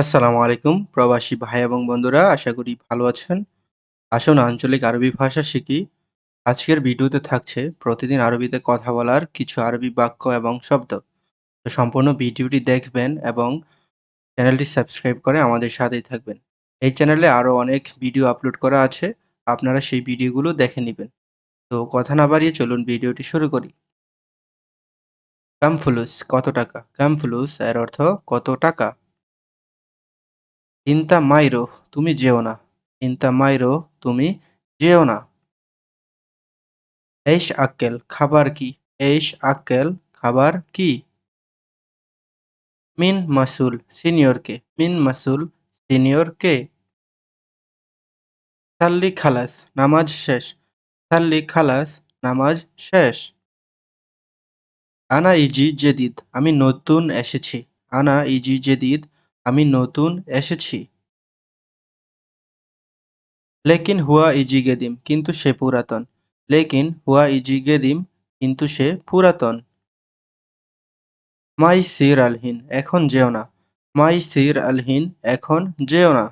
আসসালামু আলাইকুম, প্রবাসী ভাই এবং বন্ধুরা, আশা করি ভালো আছেন। আসুন আঞ্চলিক আরবি ভাষা শিখি। আজকের ভিডিওতে থাকছে প্রতিদিন আরবিতে কথা বলার কিছু আরবি বাক্য এবং শব্দ। তো সম্পূর্ণ ভিডিওটি দেখবেন এবং চ্যানেলটি সাবস্ক্রাইব করে আমাদের সাথেই থাকবেন। এই চ্যানেলে আরও অনেক ভিডিও আপলোড করা আছে, আপনারা সেই ভিডিওগুলো দেখে নেবেন। তো কথা না বাড়িয়ে চলুন ভিডিওটি শুরু করি। কামফুলুস কত টাকা? কামফুলুস এর অর্থ কত টাকা? ইন্তা মাইরো, তুমি যেও না। ইন্তা মাইরো, তুমি যেও না। এইশ আক্কেল, খাবার কি? এইশ আক্কেল, খাবার কি? মিন মাসুল, সিনিয়র কে? মিন মাসুল, সিনিয়র কে? সাল্লি খালাস, নামাজ শেষ। সাল্লি খালাস, নামাজ শেষ। আনা ইজি জেদিদ, আমি নতুন এসেছি। আনা ইজি জেদিদ আমি নতুন এসেছি। লেকিন হুয়া ইজি গেদিম কিন্তু সে পুরাতন। লেকিন হুয়া ইজি গেদিম কিন্তু সে পুরাতন। মাই সির আলহিন এখন যেও না। মাই সির আলহিন এখন যেও না।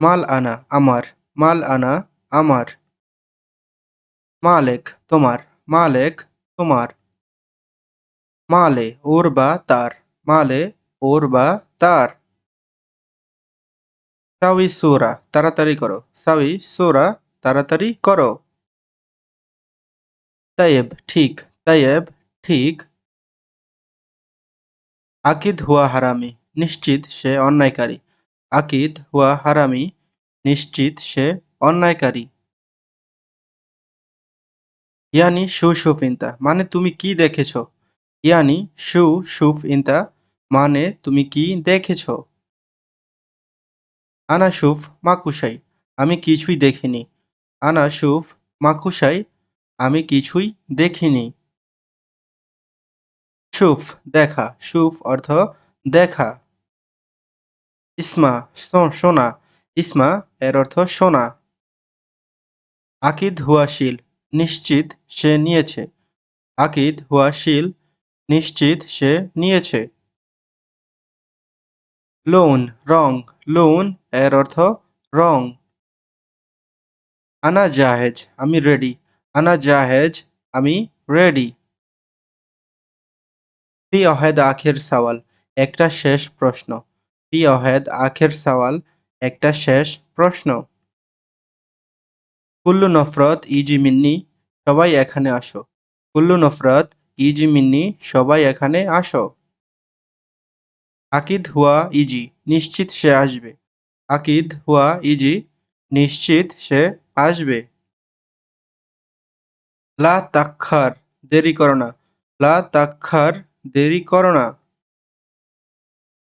মাল আনা আমার, মাল আনা আমার। মালেক তোমার মালেক তোমার। মালে ওর বা তার, মালে ওর বা তার। সাউই সুরা, তাড়াতাড়ি করো। সাউই সোরা, তাড়াতাড়ি করো। তাইয়েব, ঠিক। তাইয়েব, ঠিক। আকিদ হুয়া হারামি, নিশ্চিত সে অন্যায়কারী। আকিদ হুয়া হারামি, নিশ্চিত সে অন্যায়কারী। ইয়ানি শু সুফ ইন্তা মানে তুমি কি দেখেছ? ইয়ানি সু সুফ ইন্তা মানে তুমি কি দেখেছ? আনা সুফ মাকুসাই, আমি কিছুই দেখিনি। আনা সুফ মাকুসাই, আমি কিছুই দেখিনি। সুফ দেখা, সুফ অর্থ দেখা। ইসমা শোনা ইসমা এর অর্থ শোনা আকিদ হুয়াশিল নিশ্চিত সে নিয়েছে। আকিদ হুয়াশিল নিশ্চিত সে নিয়েছে। লোন রং লোন এর অর্থ রং আনা জাহেজ আমি রেডি আনা জাহেজ আমি রেডি ফি অহেদ আখের সওয়াল, একটা শেষ প্রশ্ন। ফি অহেদ আখের সওয়াল, একটা শেষ প্রশ্ন। কুল্লু নফরত ইজি মিন্নি, সবাই এখানে আসো। কুল্লু নফরত ইজি মিন্নি, সবাই এখানে আসো। আকিদ হুয়া ইজি, নিশ্চিত সে আসবে। আকিদ হুয়া ইজি, নিশ্চিত সে আসবে। লা তাক্ষার দেরি করো না। লা তাক্ষার দেরি করো না।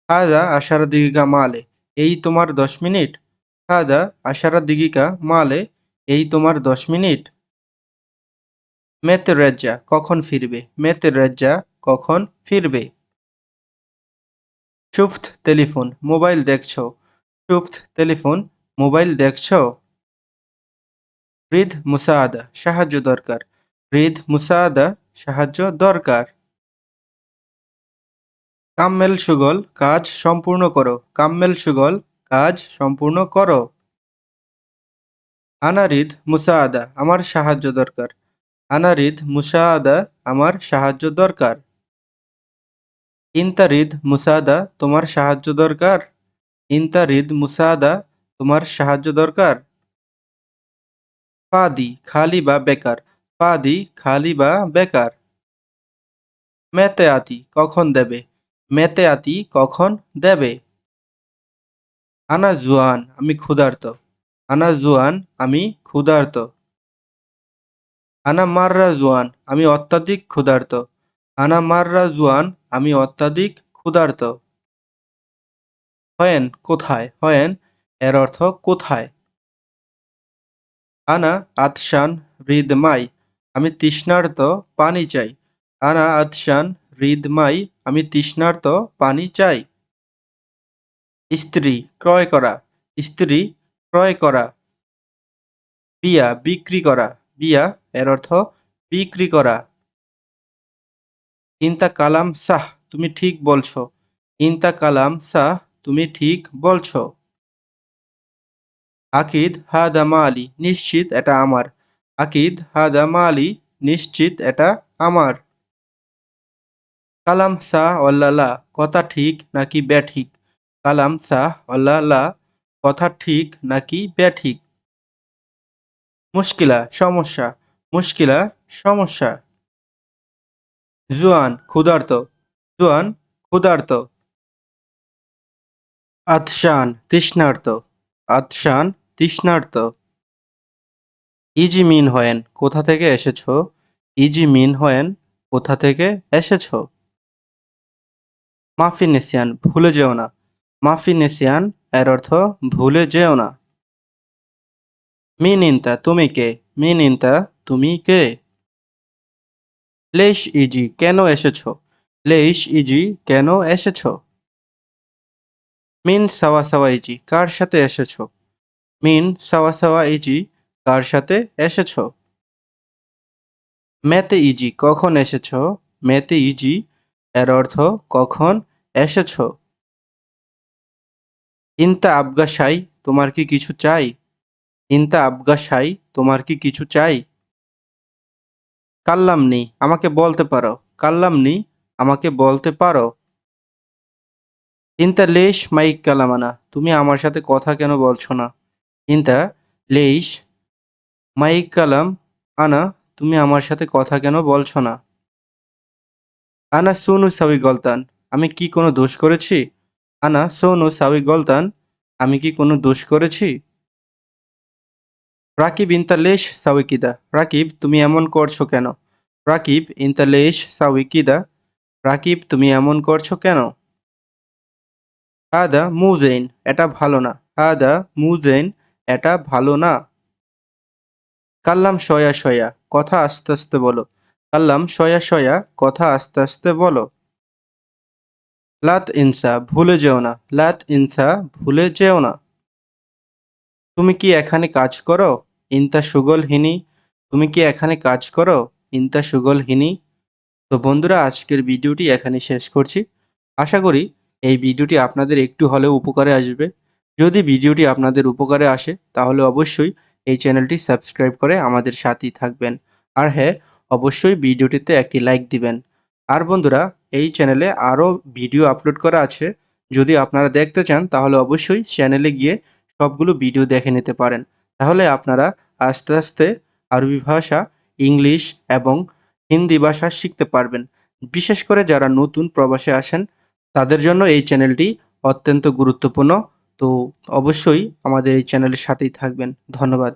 হাদা আশারা দিগিকা মালে, এই তোমার দশ মিনিট। হাদা আশারা দিগিকা মালে, এই তোমার দশ মিনিট। মেতে রেজ্জা কখন ফিরবে? মেতে রেজ্জা কখন ফিরবে? সুফত টেলিফোন, মোবাইল দেখছ। সুফত টেলিফোন, মোবাইল দেখছ? রিদ মুসাআদা সাহায্য দরকার। রিদ মুসাআদা সাহায্য দরকার। কাম্মেল সুগল, কাজ সম্পূর্ণ করো। কাম্মেল সুগল, কাজ সম্পূর্ণ করো। আনারিদ মুসাআদা আমার সাহায্য দরকার। আনারিদ মুসাআদা আমার সাহায্য দরকার। ইন্তারিদ মুসাদা, তোমার সাহায্য দরকার। ইন্তারিদ মুসাদা, তোমার সাহায্য দরকার। ফাদি, খালি বা বেকার। ফাদি, খালি বা বেকার। মেতে আতি কখন দেবে? মেতে আতি কখন দেবে? আনা জুয়ান আমি ক্ষুধার্ত। আনা জুয়ান আমি ক্ষুধার্ত। আনা মাররা জুয়ান আমি অত্যাধিক ক্ষুধার্ত। আনা মাররা জুয়ান আমি অত্যাধিক ক্ষুধার্ত। হয়েন, কোথায়? হয়েন, এর অর্থ কোথায়? আনা আতশান হৃদমাই, আমি তৃষ্ণার্ত পানি চাই। আনা আতশান হৃদমাই, আমি তৃষ্ণার্ত পানি চাই। স্ত্রী, ক্রয় করা। স্ত্রী, ক্রয় করা। বিয়া, বিক্রি করা। বিয়া, এর অর্থ বিক্রি করা। ইন্তা কালাম সাহ, তুমি ঠিক বলছো। ইনতা কালাম সাহ, তুমি ঠিক বলছো। আকিদ হাদা মালি, নিশ্চিত এটা আমার। আকিদ হাদা মালি, নিশ্চিত এটা আমার। কালাম সাহ, অল্লালা, কথা ঠিক নাকি ব্যাঠিক? কালাম সাহ, অল্লালা, কথা ঠিক নাকি ব্যাঠিক? মুশকিলা, সমস্যা। মুশকিলা, সমস্যা। জুয়ান, ক্ষুধার্ত। জুয়ান, ক্ষুধার্ত। আতশান, তৃষ্ণার্ত। আতশান, তৃষ্ণার্ত। ইজি মিন হয়েন, কোথা থেকে এসেছ? ইজি মিন হয়েন, কোথা থেকে এসেছ? মাফি নেসিয়ান ভুলে যেও না। মাফি নেসিয়ান এর অর্থ ভুলে যেও না। মিন ইনতা তুমি কে? মিন ইনতা তুমি কে? লেশ ইজি, কেন এসেছ? লেশ ইজি, কেন এসেছ? মিন সাওয়া সাওয়া ইজি, কার সাথে এসেছ? মিন সাওয়া সাওয়া ইজি, কার সাথে এসেছ? মেতে ইজি, কখন এসেছ? মেতে ইজি, এর অর্থ কখন এসেছ? ইনতা আবগা সাই তোমার কি কিছু চাই? ইনতা আবগা সাই তোমার কি কিছু চাই? কাল্লামনি আমাকে বলতে পারো। কাল্লামনি আমাকে বলতে পারো। ইনতা লেশ মাইক কালামানা, তুমি আমার সাথে কথা কেন বলছো না? ইনতা লেশ মাইক কালাম, আনা, তুমি আমার সাথে কথা কেন বলছো না? আনা সোনু সাবি গলতান, আমি কি কোনো দোষ করেছি? আনা সোনু সাবি গলতান, আমি কি কোনো দোষ করেছি? রাকিব, ইন্তালেশ সাউইকিদা রাকিব, তুমি এমন করছ কেন? রাকিব, ইন্তালেশ সাউইকিদা রাকিব, তুমি এমন করছ কেন? আদা মুজেইন, এটা ভালো না। আদা মুজেইন, এটা ভালো না। কাল্লাম, সয়া সয়া, কথা আস্তে আস্তে বলো। কাল্লাম, সয়া সয়া, কথা আস্তে আস্তে বলো। লাত, ইনসা, ভুলে যেও না। লাত, ইনসা, ভুলে যেও না। তুমি কি এখানে কাজ করো? ইনতা সুগলহিনী তুমি কি এখানে কাজ করো? ইনতা সুগলহিনী তো বন্ধুরা, আজকের ভিডিওটি এখানে শেষ করছি। আশা করি এই ভিডিওটি আপনাদের একটু হলেও উপকারে আসবে। যদি ভিডিওটি আপনাদের উপকারে আসে, তাহলে অবশ্যই এই চ্যানেলটি সাবস্ক্রাইব করে আমাদের সাথেই থাকবেন। আর হ্যাঁ অবশ্যই ভিডিওটিতে একটি লাইক দিবেন। আর বন্ধুরা, এই চ্যানেলে আরও ভিডিও আপলোড করা আছে। যদি আপনারা দেখতে চান, তাহলে অবশ্যই চ্যানেলে গিয়ে সবগুলো ভিডিও দেখে নিতে পারেন। তাহলে আপনারা আস্তে আস্তে আরবি ভাষা, ইংলিশ এবং হিন্দি ভাষা শিখতে পারবেন। বিশেষ করে যারা নতুন প্রবাসে আসেন, তাদের জন্য এই চ্যানেলটি অত্যন্ত গুরুত্বপূর্ণ। তো অবশ্যই আমাদের এই চ্যানেলের সাথেই থাকবেন। ধন্যবাদ।